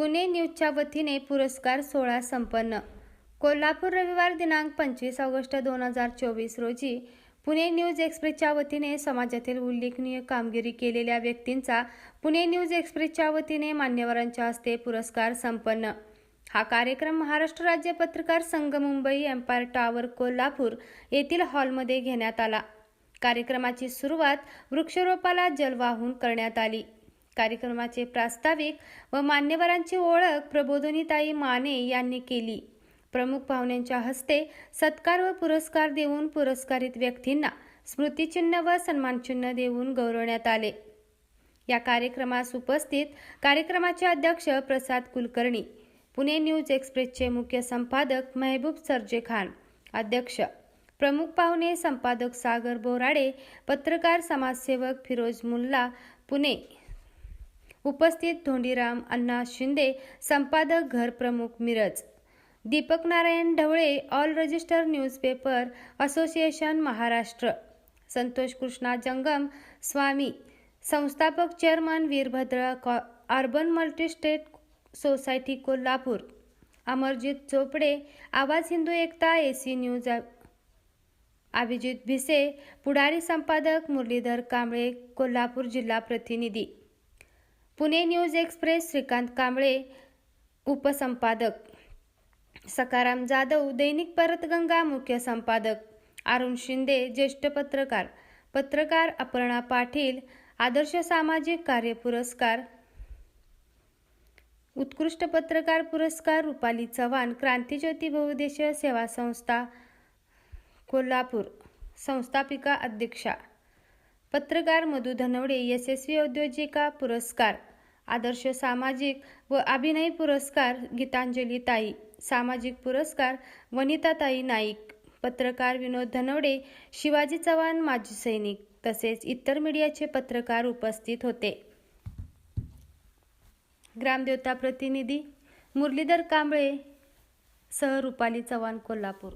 पुणे न्यूजच्या वतीने पुरस्कार सोहळा संपन्न. कोल्हापूर रविवार दिनांक पंचवीस ऑगस्ट दोन हजार चोवीस रोजी पुणे न्यूज एक्सप्रेसच्या वतीने समाजातील उल्लेखनीय कामगिरी केलेल्या व्यक्तींचा पुणे न्यूज एक्सप्रेसच्या वतीने मान्यवरांच्या हस्ते पुरस्कार संपन्न. हा कार्यक्रम महाराष्ट्र राज्य पत्रकार संघ मुंबई एम्पायर टॉवर कोल्हापूर येथील हॉलमध्ये घेण्यात आला. कार्यक्रमाची सुरुवात वृक्षरोपाला जल वाहून करण्यात आली. कार्यक्रमाचे प्रास्ताविक व मान्यवरांची ओळख प्रबोधनीताई माने यांनी केली. प्रमुख पाहुण्यांच्या हस्ते सत्कार व पुरस्कार देऊन पुरस्कारित व्यक्तींना स्मृतिचिन्ह व सन्मानचिन्ह देऊन गौरवण्यात आले. या कार्यक्रमास उपस्थित कार्यक्रमाचे अध्यक्ष प्रसाद कुलकर्णी पुणे न्यूज एक्सप्रेसचे मुख्य संपादक मेहबूब सरजे खान अध्यक्ष प्रमुख पाहुणे संपादक सागर बोराडे पत्रकार समाजसेवक फिरोज मुल्ला पुणे उपस्थित धोंडीराम अण्णा शिंदे संपादक घर प्रमुख Miraj Deepak Narayan Dhawale all register newspaper association Maharashtra Santosh Krishna Jangam Swami संस्थापक chairman Veerabhadra co urban multistate society Kolhapur Amarjit Chopde आवाज हिंदू एकता A C news Abhijit Bhise Pudhari संपादक मुरलीधर कांबळे कोल्हापूर जिल्हा प्रतिनिधी पुणे न्यूज एक्सप्रेस श्रीकांत कांबळे उपसंपादक. सकाराम जाधव दैनिक परतगंगा मुख्य संपादक. अरुण शिंदे ज्येष्ठ पत्रकार. पत्रकार अपर्णा पाटील आदर्श सामाजिक कार्य पुरस्कार. उत्कृष्ट पत्रकार पुरस्कार रुपाली चव्हाण क्रांतीज्योती बहुउद्देशीय सेवा संस्था कोल्हापूर. संस्थापिका अध्यक्षा. पत्रकार मधु धनवडे यशस्वी औद्योजिका पुरस्कार. आदर्श सामाजिक व अभिनय पुरस्कार गीतांजली ताई. सामाजिक पुरस्कार वनिताताई नाईक. पत्रकार विनोद धनवडे शिवाजी चव्हाण माजी सैनिक. तसेच इतर मीडियाचे पत्रकार उपस्थित होते. ग्रामदेवता प्रतिनिधी मुरलीधर कांबळे सह रुपाली चव्हाण कोल्हापूर.